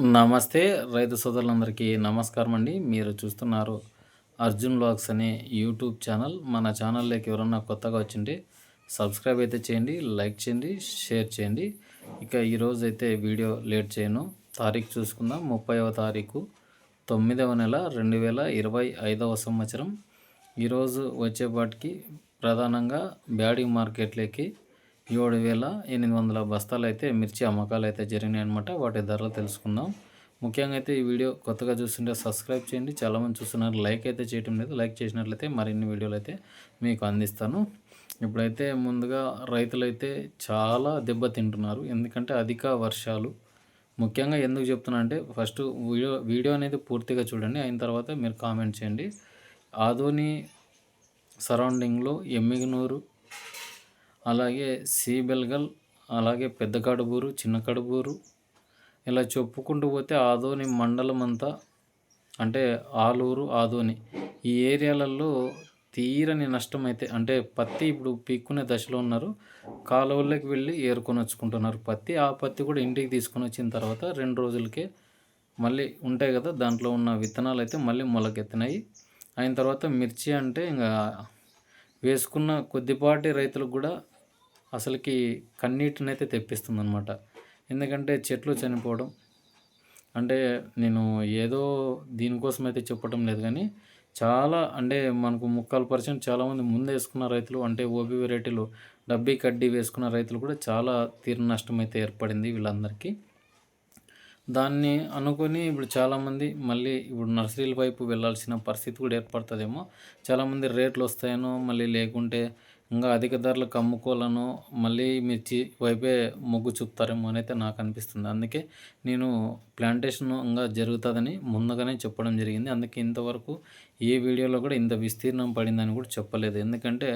నమస్తే రైతు సోదరులందరికీ నమస్కారం అండి. మీరు చూస్తున్నారు అర్జున్ బ్లాగ్స్ అనే యూట్యూబ్ ఛానల్. మన ఛానల్లోకి ఎవరన్నా కొత్తగా వచ్చింటే సబ్స్క్రైబ్ అయితే చేయండి లైక్ చేయండి షేర్ చేయండి. ఇక ఈరోజు అయితే వీడియో లేట్ చేయను. తారీఖు చూసుకుందాం. ముప్పైవ తారీఖు తొమ్మిదవ నెల రెండు వేల ఇరవై ఐదవ సంవత్సరం. ఈరోజు వచ్చేపాటికి ప్రధానంగా బ్యాడింగ్ మార్కెట్లోకి ఏడు వేల ఎనిమిది వందల బస్తాలు అయితే మిర్చి అమ్మకాలు అయితే జరిగినాయి అనమాట వాటి ధరలు తెలుసుకుందాం. ముఖ్యంగా అయితే ఈ వీడియో కొత్తగా చూస్తుంటే సబ్స్క్రైబ్ చేయండి. చాలామంది చూస్తున్నారు లైక్ అయితే చేయటం లేదు. లైక్ చేసినట్లయితే మరిన్ని వీడియోలు అయితే మీకు అందిస్తాను. ఇప్పుడైతే ముందుగా రైతులైతే చాలా దెబ్బతింటున్నారు. ఎందుకంటే అధిక వర్షాలు. ముఖ్యంగా ఎందుకు చెప్తున్నా అంటే ఫస్ట్ వీడియో వీడియో అనేది పూర్తిగా చూడండి. అయిన తర్వాత మీరు కామెంట్ చేయండి. ఆదోని సరౌండింగ్లో ఎమ్మిగనూరు అలాగే సీబెల్గల్ అలాగే పెద్ద కడుబూరు చిన్న కడుబూరు ఇలా చెప్పుకుంటూ పోతే ఆదోని మండలం అంతా అంటే ఆలూరు ఆదోని ఈ ఏరియాలలో తీరని నష్టం అయితే అంటే పత్తి ఇప్పుడు పీక్కునే దశలో ఉన్నారు. కాలువల్లోకి వెళ్ళి ఏరుకొని వచ్చుకుంటున్నారు. పత్తి ఆ పత్తి కూడా ఇంటికి తీసుకొని వచ్చిన తర్వాత రెండు రోజులకే మళ్ళీ ఉంటాయి కదా దాంట్లో ఉన్న విత్తనాలు అయితే మళ్ళీ మొలకెత్తినాయి. అయిన తర్వాత మిర్చి అంటే ఇంకా వేసుకున్న కొద్దిపాటి రైతులకు కూడా అసలుకి కన్నీటినైతే తెప్పిస్తుంది అనమాట ఎందుకంటే చెట్లు చనిపోవడం. అంటే నేను ఏదో దీనికోసం అయితే చెప్పడం లేదు కానీ చాలా అంటే మనకు ముక్కాలు పర్సెంట్ చాలామంది ముందు వేసుకున్న రైతులు అంటే ఓబీ వెరైటీలు డబ్బీ కడ్డీ వేసుకున్న రైతులు కూడా చాలా తీర నష్టం అయితే ఏర్పడింది వీళ్ళందరికీ. దాన్ని అనుకొని ఇప్పుడు చాలామంది మళ్ళీ ఇప్పుడు నర్సరీల వైపు వెళ్ళాల్సిన పరిస్థితి కూడా ఏర్పడుతుందేమో. చాలామంది రేట్లు వస్తాయనో మళ్ళీ లేకుంటే ఇంకా అధిక ధరలకు అమ్ముకోవాలను మళ్ళీ మిర్చి వైపే మొగ్గు చూపుతారేమో అని అయితే నాకు అనిపిస్తుంది. అందుకే నేను ప్లాంటేషన్ ఇంకా జరుగుతుందని ముందుగానే చెప్పడం జరిగింది. అందుకే ఇంతవరకు ఏ వీడియోలో కూడా ఇంత విస్తీర్ణం పడిందని కూడా చెప్పలేదు. ఎందుకంటే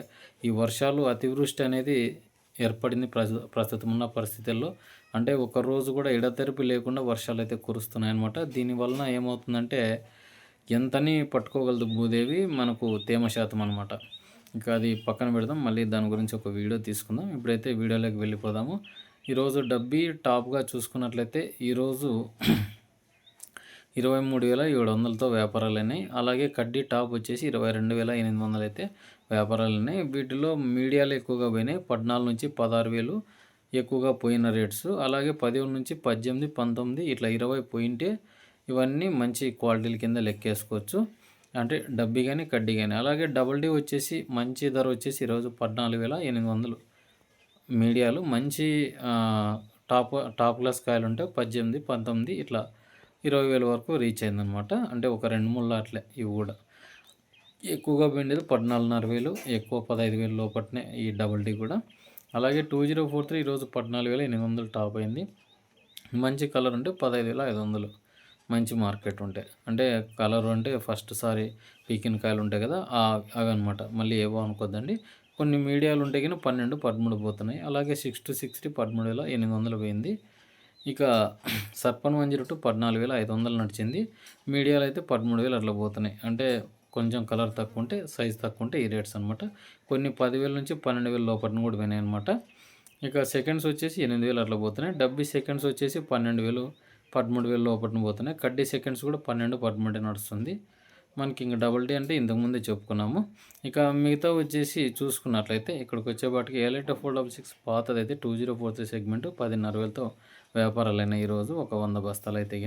ఈ వర్షాలు అతివృష్టి అనేది ఏర్పడింది ప్రస్తుతం ఉన్న పరిస్థితుల్లో. అంటే ఒక రోజు కూడా ఎడతెరిపి లేకుండా వర్షాలు అయితే కురుస్తున్నాయి అనమాట దీనివలన ఏమవుతుందంటే ఎంతని పట్టుకోగలదు భూదేవి? మనకు తేమ శాతం అనమాట ఇంకా అది పక్కన పెడదాం. మళ్ళీ దాని గురించి ఒక వీడియో తీసుకుందాం. ఇప్పుడైతే వీడియోలోకి వెళ్ళిపోదాము. ఈరోజు డబ్బీ టాప్గా చూసుకున్నట్లయితే ఈరోజు ఇరవై మూడు వేల ఏడు వందలతో వ్యాపారాలు అయినాయి. అలాగే కడ్డీ టాప్ వచ్చేసి ఇరవై రెండు వేల ఎనిమిది వందలు అయితే వ్యాపారాలు అయినాయి. వీటిలో మీడియాలు ఎక్కువగా పోయినాయి. పద్నాలుగు నుంచి పదహారు వేలు ఎక్కువగా పోయిన రేట్స్. అలాగే పదిహేను నుంచి పద్దెనిమిది పంతొమ్మిది ఇట్లా ఇరవై పోయింటే ఇవన్నీ మంచి క్వాలిటీల కింద లెక్కేసుకోవచ్చు. అంటే డబ్బీ కానీ కడ్డీ కానీ అలాగే డబుల్ డీ వచ్చేసి మంచి ధర వచ్చేసి ఈరోజు పద్నాలుగు వేల ఎనిమిది వందలు. మీడియాలు మంచి టాప్ టాప్ క్లాస్ కాయలు ఉంటే పద్దెనిమిది పంతొమ్మిది ఇట్లా ఇరవై వేల వరకు రీచ్ అయిందనమాట అంటే ఒక రెండు మూడు లాట్లే ఇవి కూడా. ఎక్కువగా పెండేది పద్నాలుగున్నర వేలు ఎక్కువ పదహైదు వేలు లోపట్నే ఈ డబుల్ డీ కూడా. అలాగే టూ జీరో ఫోర్ త్రీ ఈరోజు పద్నాలుగు వేల ఎనిమిది వందలు టాప్ అయింది. మంచి కలర్ ఉంటే పదహైదు వేల ఐదు వందలు. మంచి మార్కెట్ ఉంటాయి అంటే కలర్ అంటే ఫస్ట్ సారి పీకిన కాయలు ఉంటాయి కదా అవి అనమాట మళ్ళీ ఏవో అనుకోద్దండి. కొన్ని మీడియాలు ఉంటాయి కానీ పన్నెండు పదమూడు పోతున్నాయి. అలాగే సిక్స్ టు సిక్స్టీ పదమూడు వేల ఎనిమిది వందలు పోయింది. ఇక సర్పన్ వన్ జీరో టూ పద్నాలుగు వేల ఐదు వందలు నడిచింది. మీడియాలు అయితే పదమూడు వేలు అట్లా పోతున్నాయి. అంటే కొంచెం కలర్ తక్కువ ఉంటే సైజ్ తక్కువ ఉంటే ఈ రేట్స్ అనమాట కొన్ని పదివేల నుంచి పన్నెండు వేల లోపల కూడా పోయినాయి అనమాట ఇక సెకండ్స్ వచ్చేసి ఎనిమిది వేలు అట్లా పోతున్నాయి. డెబ్బై సెకండ్స్ వచ్చేసి పన్నెండు వేలు పదమూడు వేలు లోపల పోతున్నాయి. కడ్డీ సెకండ్స్ కూడా పన్నెండు పదమూడు నడుస్తుంది. మనకి ఇంక డబుల్ డే అంటే ఇంతకుముందే చెప్పుకున్నాము. ఇక మిగతా వచ్చేసి చూసుకున్నట్లయితే ఇక్కడికి వచ్చేపాటికి elite four double six పాతదైతే two zero four three segment పదిన్నర వేలతో వ్యాపారాలైన ఈరోజు. ఒక వంద బస్తాలు అయితే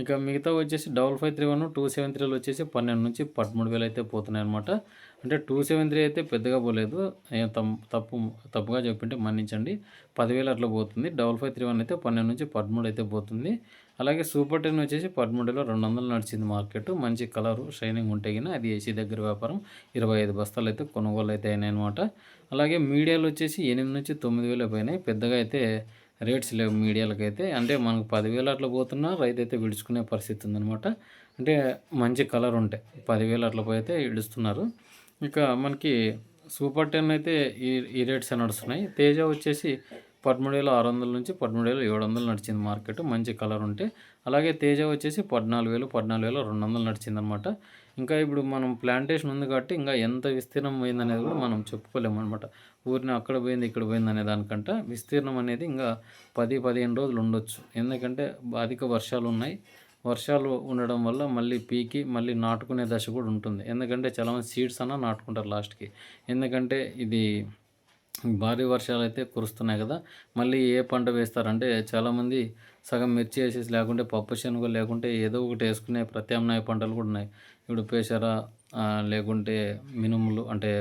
ఇక మిగతా వచ్చేసి double five three one two seven త్రీలు వచ్చేసి పన్నెండు నుంచి పదమూడు వేలు అయితే పోతున్నాయి అనమాట అంటే టూ సెవెన్ త్రీ అయితే పెద్దగా పోలేదు. తప్పు తప్పుగా చెప్పింటే మన్నించండి. పదివేలు అట్లా పోతుంది. డబల్ ఫైవ్ త్రీ వన్ అయితే పన్నెండు నుంచి పదమూడు అయితే పోతుంది. అలాగే సూపర్ టెన్ వచ్చేసి పదమూడులో రెండు వందలు నడిచింది మార్కెట్. మంచి కలరు షైనింగ్ ఉంటే కానీ అది ఏసీ దగ్గర వ్యాపారం ఇరవై ఐదు బస్తాలు అయితే కొనుగోలు అయితే అయినాయి అనమాట అలాగే మీడియాలు వచ్చేసి ఎనిమిది నుంచి తొమ్మిది వేలు పోయినాయి. పెద్దగా అయితే రేట్స్ లేవు మీడియాలకు అయితే అంటే మనకు పదివేలు అట్లా పోతున్నా రైతు అయితే విడుచుకునే పరిస్థితి ఉందనమాట అంటే మంచి కలర్ ఉంటాయి పదివేలు అట్లా పోయితే ఇడుస్తున్నారు ఇక మనకి సూపర్ టెన్ అయితే ఈ ఈ రేట్స్ నడుస్తున్నాయి. తేజ వచ్చేసి పదమూడు వేల ఆరు వందల నుంచి పదమూడు వేల ఏడు వందలు నడిచింది మార్కెట్. మంచి కలర్ ఉంటే. అలాగే తేజ వచ్చేసి పద్నాలుగు వేలు పద్నాలుగు వేల రెండు వందలు నడిచింది అనమాట ఇంకా ఇప్పుడు మనం ప్లాంటేషన్ ఉంది కాబట్టి ఇంకా ఎంత విస్తీర్ణం పోయింది అనేది కూడా మనం చెప్పుకోలేము అనమాట ఊరిని అక్కడ పోయింది ఇక్కడ పోయింది అనే దానికంట విస్తీర్ణం అనేది ఇంకా పది పదిహేను రోజులు ఉండొచ్చు. ఎందుకంటే అధిక వర్షాలు ఉన్నాయి. వర్షాలు ఉండడం వల్ల మళ్ళీ పీకి మళ్ళీ నాటుకునే దశ కూడా ఉంటుంది. ఎందుకంటే చాలామంది సీడ్స్ అన్న నాటుకుంటారు లాస్ట్కి ఎందుకంటే ఇది భారీ వర్షాలు అయితే కురుస్తున్నాయి కదా. మళ్ళీ ఏ పంట వేస్తారంటే చాలామంది సగం మిర్చి వేసేసి లేకుంటే పప్పు శనగ లేకుంటే ఏదో ఒకటి వేసుకునే ప్రత్యామ్నాయ పంటలు కూడా ఉన్నాయి. ఇప్పుడు పేసర లేకుంటే మినుములు అంటే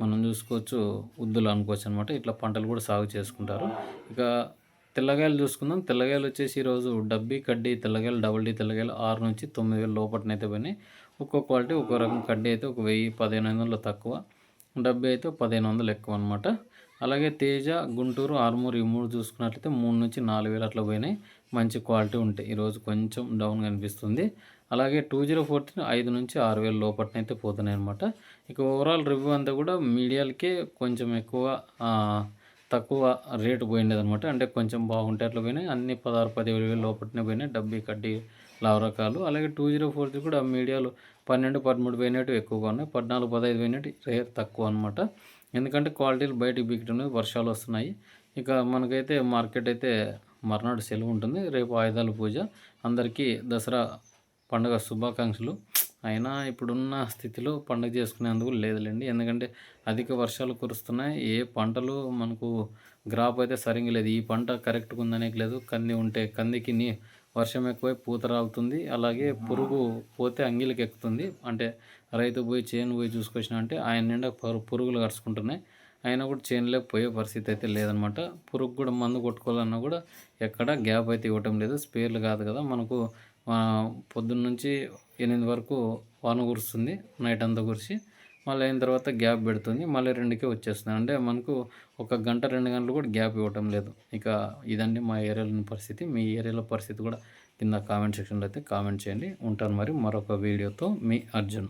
మనం చూసుకోవచ్చు ఉద్దులు అనుకోవచ్చు అనమాట ఇట్లా పంటలు కూడా సాగు చేసుకుంటారు. ఇక తెల్లగాయలు చూసుకుందాం. తెల్లగాయలు వచ్చేసి ఈరోజు డబ్బీ కడ్డీ తెల్లగాయలు డబుల్ డీ తెల్లగాయలు ఆరు నుంచి తొమ్మిది వేలు లోపలనైతే పోయినాయి. ఒక్కో క్వాలిటీ ఒక్కో రకం కడ్డీ అయితే ఒక వెయ్యి పదిహేను వందలు తక్కువ. డబ్బీ అయితే పదిహేను వందలు ఎక్కువ అనమాట అలాగే తేజ గుంటూరు ఆర్మూర్ ఈ మూడు చూసుకున్నట్లయితే మూడు నుంచి నాలుగు వేలు అట్లా పోయినాయి. మంచి క్వాలిటీ ఉంటాయి ఈరోజు కొంచెం డౌన్ కనిపిస్తుంది అలాగే టూ జీరో ఫోర్టీన్ ఐదు నుంచి ఆరు వేల లోపలనైతే పోతున్నాయి అనమాట ఇక ఓవరాల్ రివ్యూ అంతా కూడా మీడియాలకే కొంచెం ఎక్కువ తక్కువ రేటు పోయిండేది అనమాట అంటే కొంచెం బాగుంటే అట్లా పోయినాయి. అన్ని పదహారు పదివేలు వేలు లోపలనే పోయినాయి. డబ్బీ కడ్డీ లావు రకాలు అలాగే టూ జీరో ఫోర్ కూడా మీడియాలు పన్నెండు పదమూడు పోయినట్టు ఎక్కువగా ఉన్నాయి. పద్నాలుగు పదహైదు పోయినట్టు రేట్ తక్కువ అనమాట ఎందుకంటే క్వాలిటీలు బయటకు బిగ్గడం వర్షాలు వస్తున్నాయి. ఇక మనకైతే మార్కెట్ అయితే మర్నాడు సెలవు ఉంటుంది. రేపు ఆయుధాల పూజ. అందరికీ దసరా పండుగ శుభాకాంక్షలు. అయినా ఇప్పుడున్న స్థితిలో పండుగ చేసుకునేందుకు లేదులేండి. ఎందుకంటే అధిక వర్షాలు కురుస్తున్నాయి. ఏ పంటలు మనకు గ్రాప్ అయితే సరిగ్గా లేదు. ఈ పంట కరెక్ట్గా ఉందనే లేదు. కంది ఉంటే కందికి నీ వర్షం ఎక్కువై పూత రాలుతుంది. అలాగే పురుగు పోతే అంగిలికి ఎక్కుతుంది. అంటే రైతు పోయి చేను పోయి చూసుకొచ్చిన అంటే ఆయన నిండా పరు- పురుగులు కరుచుకుంటున్నాయి. అయినా కూడా చేనులో పోయే పరిస్థితి అయితే లేదనమాట. పురుగు కూడా మందు కొట్టుకోవాలన్నా కూడా ఎక్కడ గ్యాప్ అయితే ఇవ్వటం లేదు. స్పేర్లు కాదు కదా. మనకు పొద్దున్న నుంచి ఎనిమిది వరకు వాన కురుస్తుంది నైట్ అంతా కురిసి మళ్ళీ అయిన తర్వాత గ్యాప్ పెడుతుంది మళ్ళీ రెండుకే వచ్చేస్తుంది. అంటే మనకు ఒక గంట రెండు గంటలు కూడా గ్యాప్ ఇవ్వటం లేదు. ఇక ఇదండి మా ఏరియాలోని పరిస్థితి. మీ ఏరియాలో పరిస్థితి కూడా కింద కామెంట్ సెక్షన్లో అయితే కామెంట్ చేయండి. ఉంటాను మరి మరొక వీడియోతో. మీ అర్జున్.